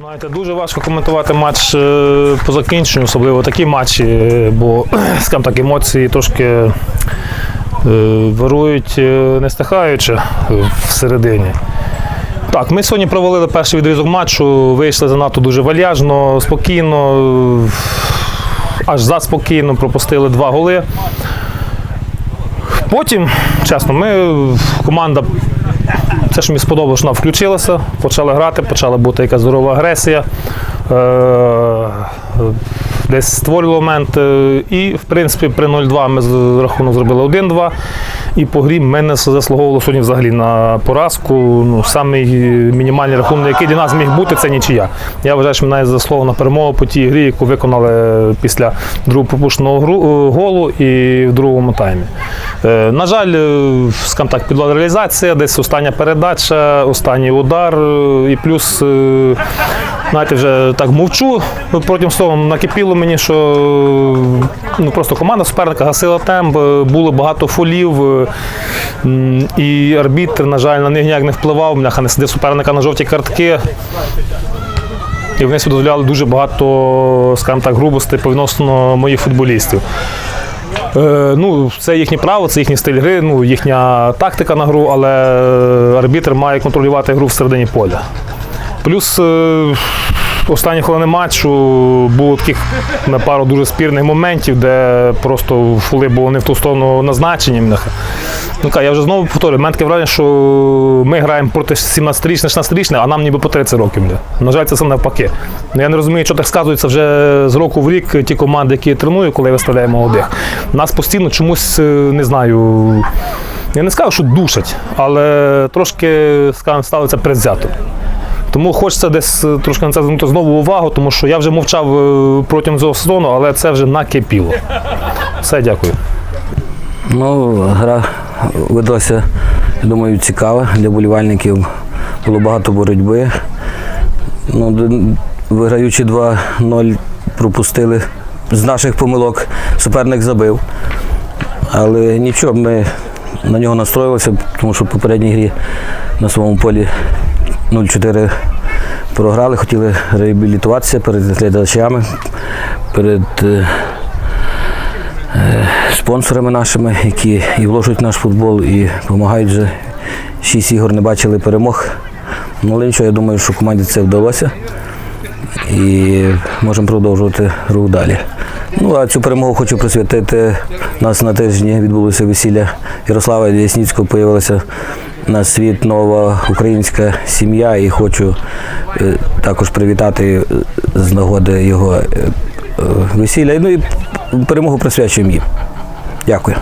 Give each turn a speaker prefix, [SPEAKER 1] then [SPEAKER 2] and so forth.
[SPEAKER 1] Знаєте, дуже важко коментувати матч е, по закінченню, особливо такі матчі, е, бо скажімо так, емоції трошки е, вирують не стихаючи всередині. Так, ми сьогодні провалили перший відрізок матчу, вийшли занадто дуже вальяжно, спокійно, аж заспокійно пропустили два голи. Потім, чесно, ми команда це, що мені сподобалося, що вона включилася, почала грати, почала бути якась здорова агресія. Е, Десь створювали момент. е, І, в принципі, при 0-2 ми з- рахунок зробили 1-2. І по грі ми не заслуговували сьогодні взагалі на поразку. Ну, самий мінімальний рахунок, який для нас міг бути, це нічия. Я вважаю, що ми навіть заслуговували на перемогу по тій грі, яку виконали після другого пропущеного е, голу і в другому таймі. На жаль, скажімо так, підвала реалізація, десь остання передача, останній удар. І плюс, знаєте, вже так мовчу протягом слова накипіло мені, що ну, просто команда суперника гасила темп, е, було багато фолів. е, І арбітр, на жаль, на них ніяк не впливав. Бляха не сидив суперника на жовті картки. І вони собі дозволяли дуже багато, скажімо так, грубостей по відносно моїх футболістів. Е, ну, це їхнє право, це їхній стиль гри, ну, їхня тактика на гру, але е, арбітр має контролювати гру всередині поля. Плюс е, останні хвилини матчу було таких на пару дуже спірних моментів, де просто фули були не в ту сторону назначені. Ну, я вже знову повторюю, мене таке враження, що ми граємо проти 17-річних, 16-річних, а нам ніби по 30 років. На жаль, це все навпаки. Ну, Я не розумію, що так сказується вже з року в рік ті команди, які я треную, коли я виставляю молодих. Нас постійно чомусь, е, не знаю, я не скажу, що душать, але трошки скажімо, ставиться предвзято. Тому хочеться десь е, трошки на це звернути знову увагу, тому що я вже мовчав е, протягом цього сезону, але це вже накипіло. Все, дякую.
[SPEAKER 2] Ну, гра видалася, я думаю, цікава для болівальників. Було багато боротьби. Ну, виграючи 2-0, пропустили з наших помилок. Суперник забив. Але нічого, ми на нього настроїлися, тому що в попередній грі на своєму полі 0-4 програли, хотіли реабілітуватися перед глядачами, перед е, спонсорами нашими, які і вложують наш футбол, і допомагають вже. Шість ігор не бачили перемог. Але нічого, я думаю, що команді це вдалося. І можемо продовжувати рух далі. Ну, а цю перемогу хочу присвятити. У нас на тижні відбулося весілля Ярослава Ясніцького, появилася на світ нова українська сім'я і хочу е, також привітати е, з нагоди його е, весілля. Ну і перемогу присвячуємо їм. Дякую.